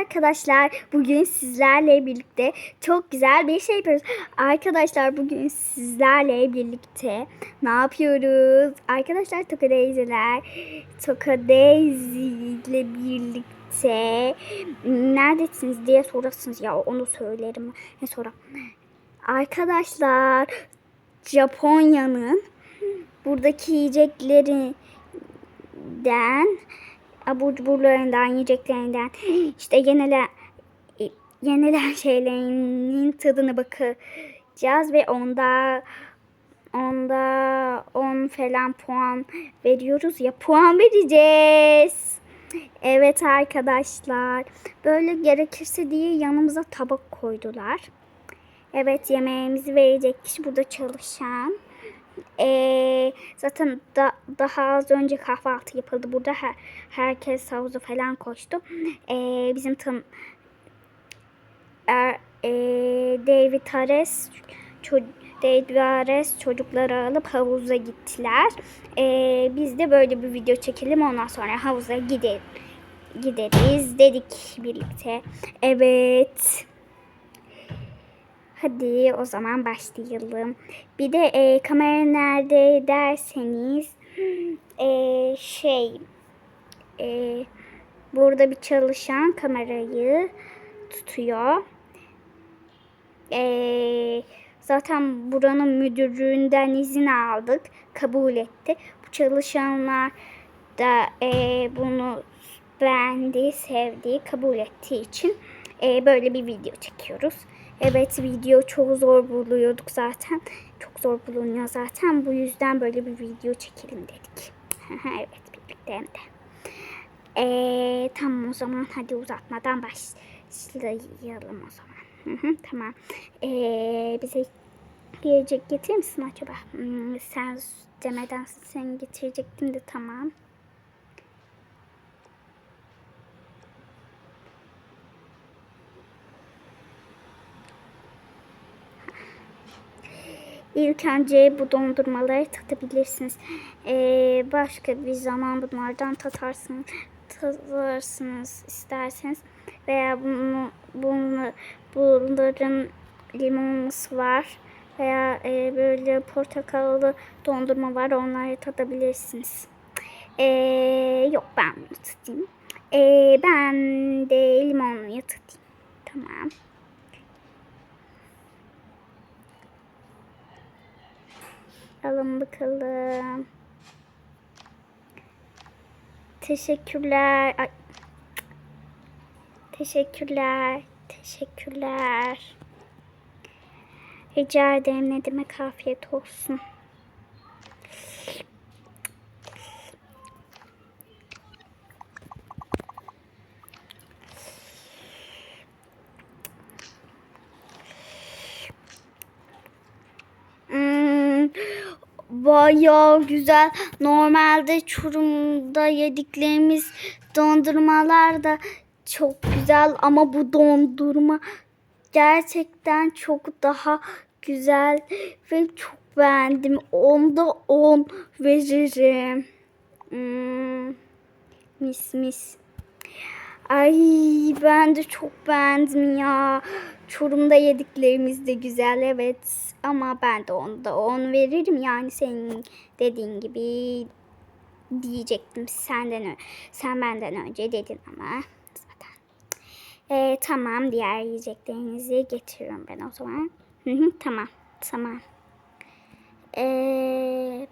Arkadaşlar bugün sizlerle birlikte çok güzel bir şey yapıyoruz. Arkadaşlar bugün sizlerle birlikte ne yapıyoruz? Arkadaşlar Toka Daisy'ler Toka Daisy ile birlikte neredesiniz diye sorasınız ya onu söylerim. Ne sonra? Arkadaşlar Japonya'nın buradaki yiyeceklerinden abur cuburlarından, yiyeceklerinden işte yenilen yenilen şeylerinin tadına bakacağız ve onda onda 10 falan puan veriyoruz ya puan vereceğiz. Evet arkadaşlar. Böyle gerekirse diye yanımıza tabak koydular. Evet yemeğimizi verecek kişi burada çalışan. Ee, zaten da, daha az önce kahvaltı yapıldı. Burada her, herkes havuza falan koştu. Ee, bizim tam er, e, David Ares ço- David Ares çocukları alıp havuza gittiler. Ee, biz de böyle bir video çekelim ondan sonra havuza gidelim gideriz dedik birlikte. Evet. Hadi o zaman başlayalım. Bir de e, kamera nerede derseniz e, şey e, burada bir çalışan kamerayı tutuyor. E, zaten buranın müdüründen izin aldık. Kabul etti. Bu çalışanlar da e, bunu beğendi, sevdi, kabul ettiği için e, böyle bir video çekiyoruz. Evet video çok zor buluyorduk zaten. Çok zor bulunuyor zaten. Bu yüzden böyle bir video çekelim dedik. evet birlikte hem de. Ee, tamam o zaman hadi uzatmadan başlayalım o zaman. Tamam. Ee, bize yiyecek getirir misin acaba? Hmm, sen demeden sen getirecektin de tamam. İlk önce bu dondurmaları tadabilirsiniz. Ee, başka bir zaman bunlardan tatarsınız, tadarsınız isterseniz. Veya bunu, bunu bunların limonlusu var. Veya e, böyle portakallı dondurma var. Onları tadabilirsiniz. Ee, yok ben bunu tadayım. Ee, ben de limonluyu tadayım. Tamam. Alın bakalım. Teşekkürler. Ay. Teşekkürler. Teşekkürler. Rica ederim ne demek afiyet olsun. Hmm, bayağı güzel. Normalde Çorum'da yediklerimiz dondurmalar da çok güzel ama bu dondurma gerçekten çok daha güzel ve çok beğendim. Onda 10 veririm. Hmm, mis mis. Ay ben de çok beğendim ya. Çorum'da yediklerimiz de güzel evet. Ama ben de onda 10 veririm. Yani senin dediğin gibi diyecektim senden sen benden önce dedin ama zaten. Ee, tamam diğer yiyeceklerinizi getiriyorum ben o zaman. Hı hı, tamam tamam. Ee,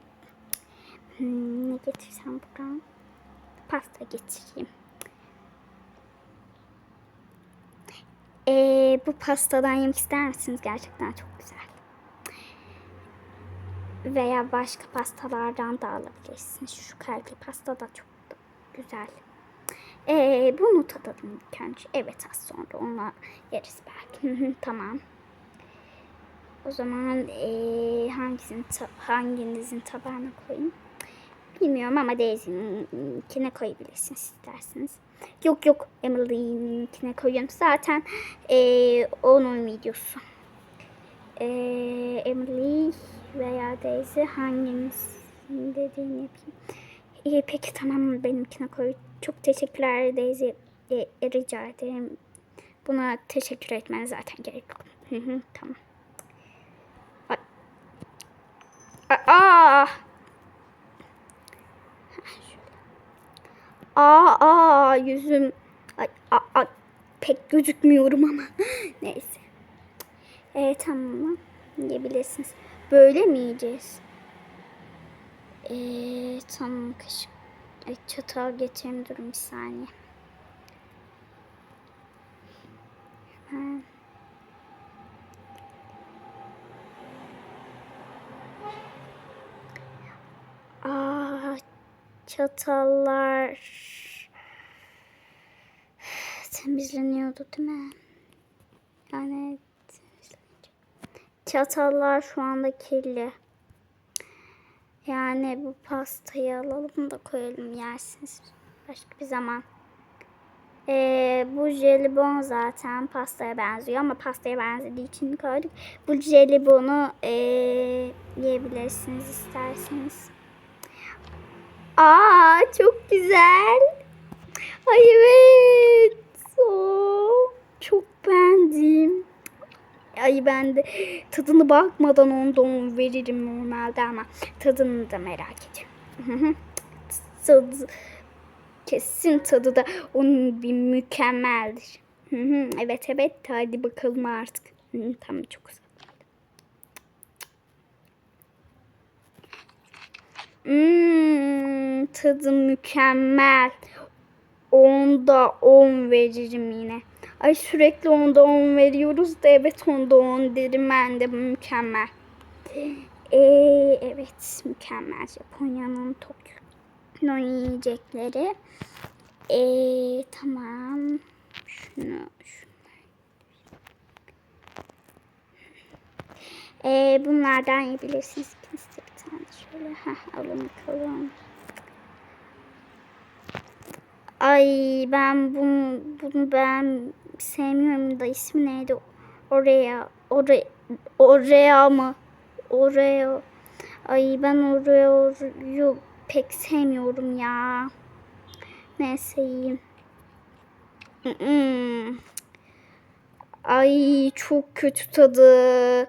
ne getirsem buradan? Pasta getireyim. Ee, bu pastadan yemek ister misiniz? Gerçekten çok güzel. Veya başka pastalardan da alabilirsiniz. Şu kalpli pasta da çok da güzel. Ee, bunu tadalım ilk önce. Evet az sonra onu yeriz belki. Tamam. O zaman ee, hangisini hanginizin tabağına koyayım? Bilmiyorum ama Daisy'ninkine koyabilirsiniz isterseniz. Yok yok Emily'ninkine koyuyorum. Zaten eee, onun videosu. Eee, Emily veya Daisy hanginizin dediğini yapayım. İyi peki tamam benimkine koy. Çok teşekkürler Daisy. E, e, rica ederim. Buna teşekkür etmene zaten gerek yok. Hı hı, tamam. Aa! Aa, aa yüzüm. Ay, a, a, pek gözükmüyorum ama. Neyse. E, tamam. Yiyebilirsiniz. Böyle mi yiyeceğiz? E, tamam kaşık. Ay, çatal getireyim durun bir saniye. Ha. Aa, çatallar temizleniyordu değil mi? Yani. Çatallar şu anda kirli. Yani bu pastayı alalım da koyalım yersiniz başka bir zaman. Ee, bu jelibon zaten pastaya benziyor ama pastaya benzediği için koyduk. Bu jelibonu ee, yiyebilirsiniz isterseniz. Aa çok güzel. Ay evet. Oo, çok beğendim. Ay ben de tadını bakmadan onda on veririm normalde ama tadını da merak ediyorum. Tadı, kesin tadı da onun bir mükemmeldir. Evet evet hadi bakalım artık. Tamam çok güzel. Hmm, tadı mükemmel. Onda 10 veririm yine. Ay sürekli onda 10 veriyoruz da evet onda 10 derim ben de mükemmel. Ee, evet mükemmel Japonya'nın Tokyo yiyecekleri. Ee, tamam. Şunu, şunu. Ee, bunlardan yiyebilirsiniz. Tane şöyle. Heh, alın bakalım. Ay ben bunu, bunu ben sevmiyorum da ismi neydi? Oraya, oraya, oraya mı? Oraya. Ay ben oraya, oraya pek sevmiyorum ya. Neyse. Mm-mm. Ay çok kötü tadı.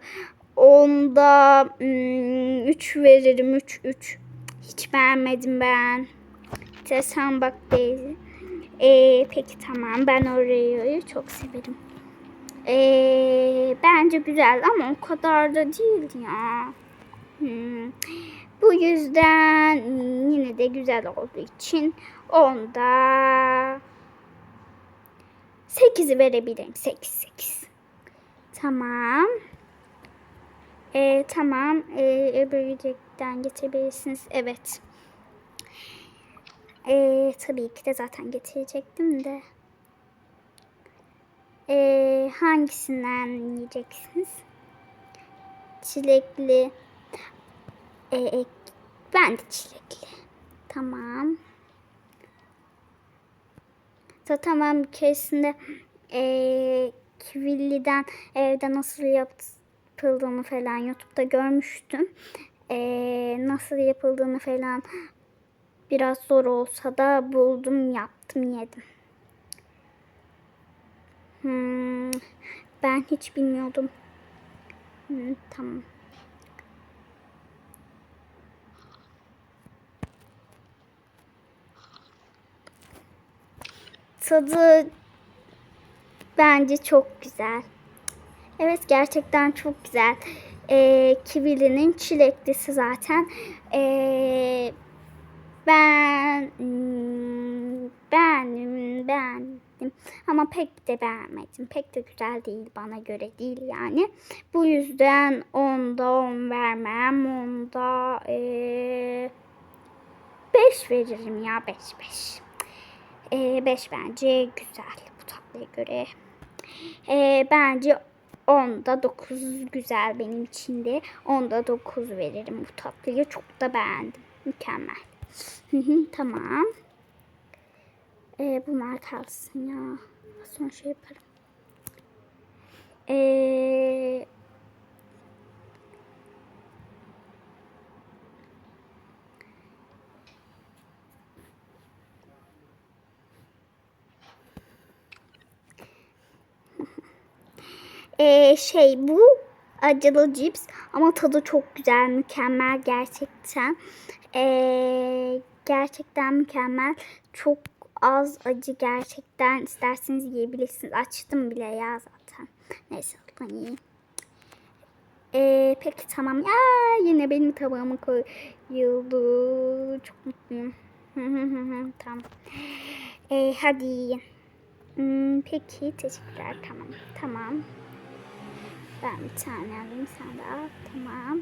Onda 3 hmm, veririm 3 3. Hiç beğenmedim ben. Sen bak Daisy. Ee, peki tamam ben orayı çok severim. Ee, bence güzel ama o kadar da değil ya. Hmm. Bu yüzden yine de güzel olduğu için onda 8'i verebilirim. 8 8. Tamam. Ee, tamam. Ee, öbür yiyecekten getirebilirsiniz. Evet. Ee, tabii ki de zaten getirecektim de. Ee, hangisinden yiyeceksiniz? Çilekli. Ee, ben de çilekli. Tamam. Da tamam bir keresinde ee, kivilliden evde nasıl yapıldığını falan YouTube'da görmüştüm. Ee, nasıl yapıldığını falan Biraz zor olsa da buldum, yaptım, yedim. Hmm, ben hiç bilmiyordum. Hmm, tamam. Tadı bence çok güzel. Evet gerçekten çok güzel. Ee, kivilinin çileklisi zaten. Ee, ben beğendim, beğendim ama pek de beğenmedim. Pek de güzel değil bana göre değil yani. Bu yüzden onda on vermem. Onda 5 ee, beş veririm ya 5 5. 5 bence güzel bu tatlıya göre. E, bence onda 9 güzel benim için de. Onda 9 veririm bu tatlıyı. Çok da beğendim. Mükemmel tamam. Ee, bunlar kalsın ya. Son şey yaparım. Ee, Ee, şey bu acılı cips ama tadı çok güzel, mükemmel gerçekten. Ee, gerçekten mükemmel. Çok az acı gerçekten. İsterseniz yiyebilirsiniz. Açtım bile ya zaten. Neyse ben yiyeyim. Ee, peki tamam. Ya yine benim tabağıma koyuldu. Çok mutluyum. tamam. Ee, hadi. Hmm, peki teşekkürler tamam. Tamam. Ben bir tane alayım sen de al. Tamam.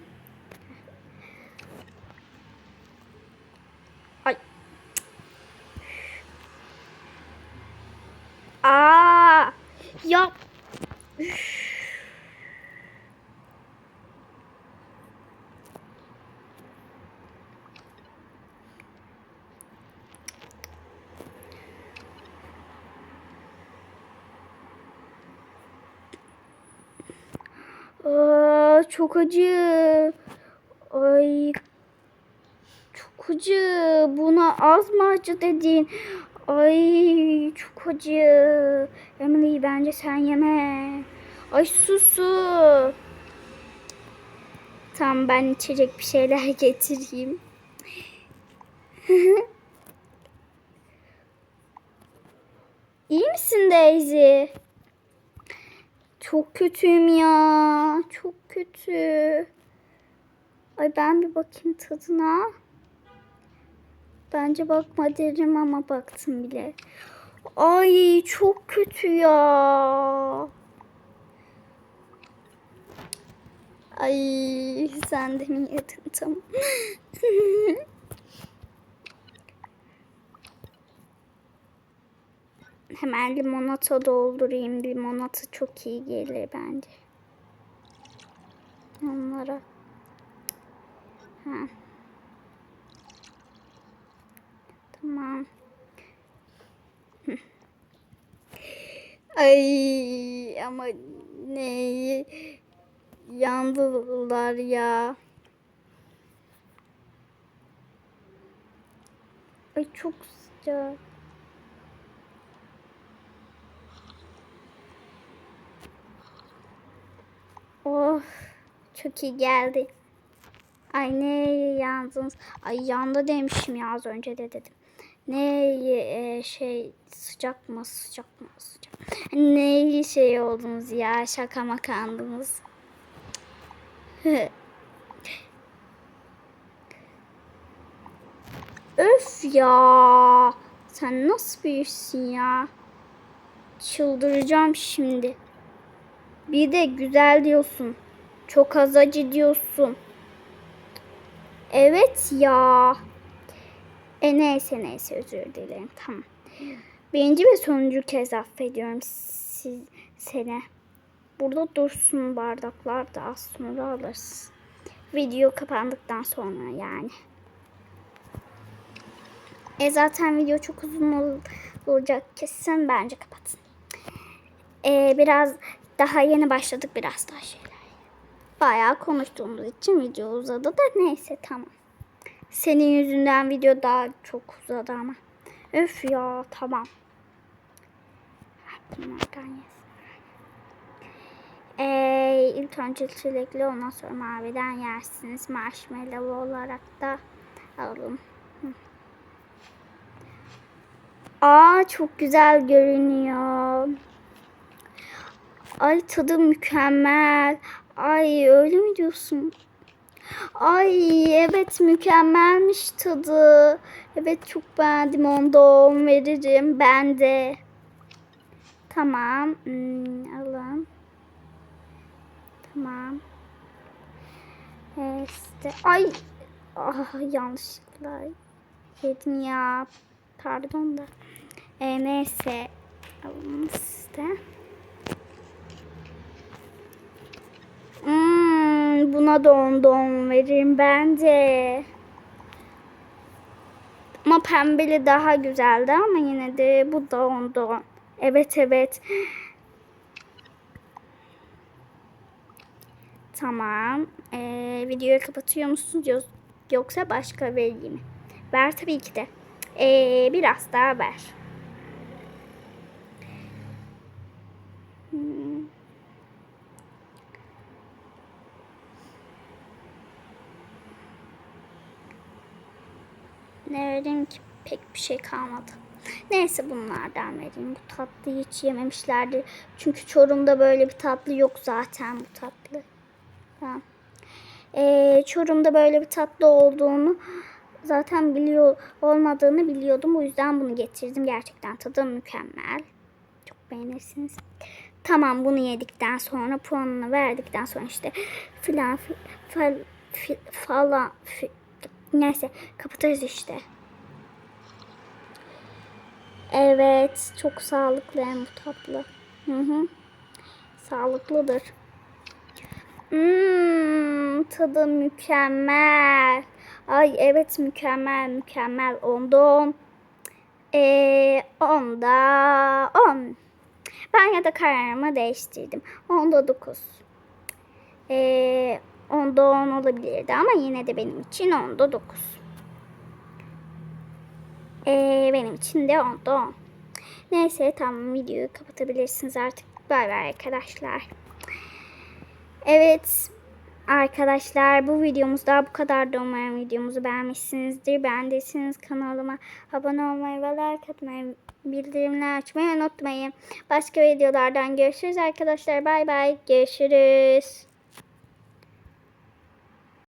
Ay. Aa! Ya. Aa, çok acı. Ay. Çok acı. Buna az mı acı dedin? Ay çok acı. Emily bence sen yeme. Ay su su. Tamam ben içecek bir şeyler getireyim. İyi misin Daisy? Çok kötüyüm ya. Çok kötü. Ay ben bir bakayım tadına. Bence bakma derim ama baktım bile. Ay çok kötü ya. Ay sen de mi yedin tamam. Hemen limonata doldurayım. Limonata çok iyi gelir bence. Onlara. Ha. Tamam. Ay ama ne yandılar ya. Ay çok sıcak. Oh çok iyi geldi. Ay ne yandınız? Ay yandı demişim ya az önce de dedim. Ne e, şey sıcak mı sıcak mı sıcak. Ne şey oldunuz ya şaka makandınız. Öf ya. Sen nasıl büyüsün ya? Çıldıracağım şimdi. Bir de güzel diyorsun. Çok az acı diyorsun. Evet ya. E neyse neyse özür dilerim. Tamam. Birinci ve sonuncu kez affediyorum siz, seni. Burada dursun bardaklar da az sonra alırız. Video kapandıktan sonra yani. E zaten video çok uzun ol- olacak kesin bence kapatın. E, biraz daha yeni başladık biraz daha şeyler. Bayağı konuştuğumuz için video uzadı da neyse tamam. Senin yüzünden video daha çok uzadı ama. Öf ya tamam. Ee, ilk önce çilekli ondan sonra maviden yersiniz. Marshmallow olarak da alalım. Aa çok güzel görünüyor. Ay tadı mükemmel. Ay öyle mi diyorsun? Ay evet mükemmelmiş tadı. Evet çok beğendim onda on veririm ben de. Tamam hmm, alın. Tamam. İşte ay ah, yanlışlıkla yedim ya. Pardon da. Ee, neyse alın işte. Hmm, buna da on don veririm bence. Ama pembeli daha güzeldi ama yine de bu da on don. Evet evet. Tamam. Ee, videoyu kapatıyor musunuz Yok- yoksa başka vereyim mi? Ver tabii ki de. Ee, biraz daha ver. Ne vereyim ki? Pek bir şey kalmadı. Neyse bunlardan vereyim. Bu tatlıyı hiç yememişlerdi. Çünkü Çorum'da böyle bir tatlı yok zaten bu tatlı. Tamam. Ee, Çorum'da böyle bir tatlı olduğunu zaten biliyor olmadığını biliyordum. O yüzden bunu getirdim. Gerçekten tadı mükemmel. Çok beğenirsiniz. Tamam bunu yedikten sonra puanını verdikten sonra işte filan fi- fal, fi- falan fi- neyse kapatırız işte. Evet çok sağlıklı hem bu tatlı. Hı hı. Sağlıklıdır. Hmm, tadı mükemmel. Ay evet mükemmel mükemmel. Onda on. Ee, onda on. Ben ya da kararımı değiştirdim. Onda dokuz. Ee, onda on olabilirdi ama yine de benim için onda dokuz. Ee, benim için de onda on. Neyse tamam videoyu kapatabilirsiniz artık. Bay bay arkadaşlar. Evet arkadaşlar bu videomuzda bu kadar da umarım videomuzu beğenmişsinizdir. Beğendiyseniz kanalıma abone olmayı ve like atmayı, bildirimleri açmayı unutmayın. Başka videolardan görüşürüz arkadaşlar. Bay bay. Görüşürüz.